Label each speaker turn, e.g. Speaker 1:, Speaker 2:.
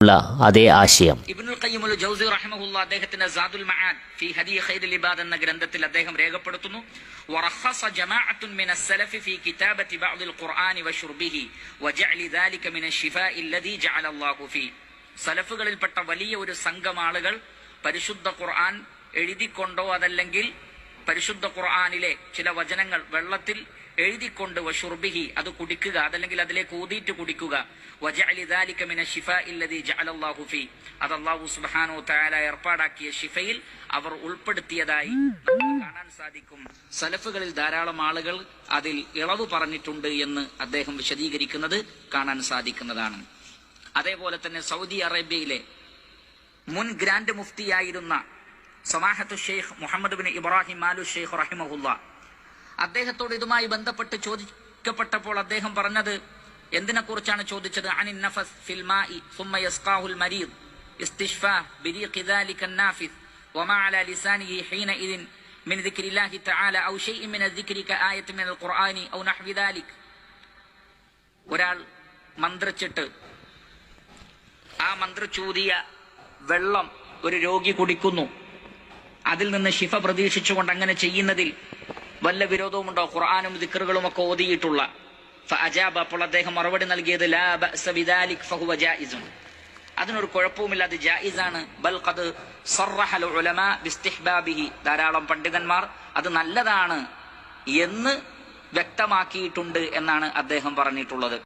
Speaker 1: ഉള്ള അതേ ആശയം.
Speaker 2: അദ്ദേഹത്തിന്റെ എന്ന ഗ്രന്ഥത്തിൽ അദ്ദേഹം രേഖപ്പെടുത്തുന്നു. ജമാഅത്തുൻ വജഅലി ദാലിക സലഫുകളിൽപ്പെട്ട വലിയ ഒരു സംഘം ആളുകൾ പരിശുദ്ധ ഖുർആൻ എഴുതിക്കൊണ്ടോ അതല്ലെങ്കിൽ പരിശുദ്ധ ഖുർആാനിലെ ചില വചനങ്ങൾ വെള്ളത്തിൽ എഴുതിക്കൊണ്ട് വഷുർബിഹി അത് കുടിക്കുക അതല്ലെങ്കിൽ അതിലേക്ക് ഊതിയിട്ട് കുടിക്കുക. അത് വതആല ഏർപ്പാടാക്കിയ ഷിഫയിൽ അവർ ഉൾപ്പെടുത്തിയതായി കാണാൻ സാധിക്കും. സലഫുകളിൽ ധാരാളം ആളുകൾ അതിൽ ഇളവ് പറഞ്ഞിട്ടുണ്ട് എന്ന് അദ്ദേഹം വിശദീകരിക്കുന്നത് കാണാൻ സാധിക്കുന്നതാണ്. അതേപോലെ തന്നെ സൗദി അറേബ്യയിലെ മുൻ ഗ്രാൻഡ് മുഫ്തിയായിരുന്ന സമാഹത്തു ഷെയ്ഖ് മുഹമ്മദ് ബിൻ ഇബ്രാഹിം മാലു ഷെയ്ഖ് റഹിമഹുല്ല അദ്ദേഹത്തോട് ഇതുമായി ബന്ധപ്പെട്ട് ചോദിക്കപ്പെട്ടപ്പോൾ അദ്ദേഹം പറഞ്ഞത് എന്തിനെ കുറിച്ചാണ് ചോദിച്ചത് അനിൻ നഫസ് ഫിൽ മാഇ ثم يسقاه المريض استشفاء بريق ذلك النافذ وما على لسانه حينئذ من ذكر الله تعالى أو شيء من الذكر كآية من القرآن أو نحو ذلك ഒരാൾ മന്ത്രിച്ചിട്ട് ആ മന്ത്രിച്ചൂതിയ വെള്ളം ഒരു രോഗി കുടിക്കുന്നു അതിൽ നിന്ന് ശിഫ പ്രതീക്ഷിച്ചുകൊണ്ട് അങ്ങനെ ചെയ്യുന്നതിൽ വല്ല വിരോധവുമുണ്ടോ? ഖുർആാനും ദിക്കറുകളും ഒക്കെ ഓതിയിട്ടുള്ള അജാബ് അപ്പോൾ അദ്ദേഹം മറുപടി നൽകിയത് അതിനൊരു കുഴപ്പവുമില്ല അത് ജായിസാണ്. ബൽ ഖദ് ബിസ്തിഹ്ബാബിഹി. ധാരാളം പണ്ഡിതന്മാർ അത് നല്ലതാണ് എന്ന് വ്യക്തമാക്കിയിട്ടുണ്ട് എന്നാണ് അദ്ദേഹം പറഞ്ഞിട്ടുള്ളത്.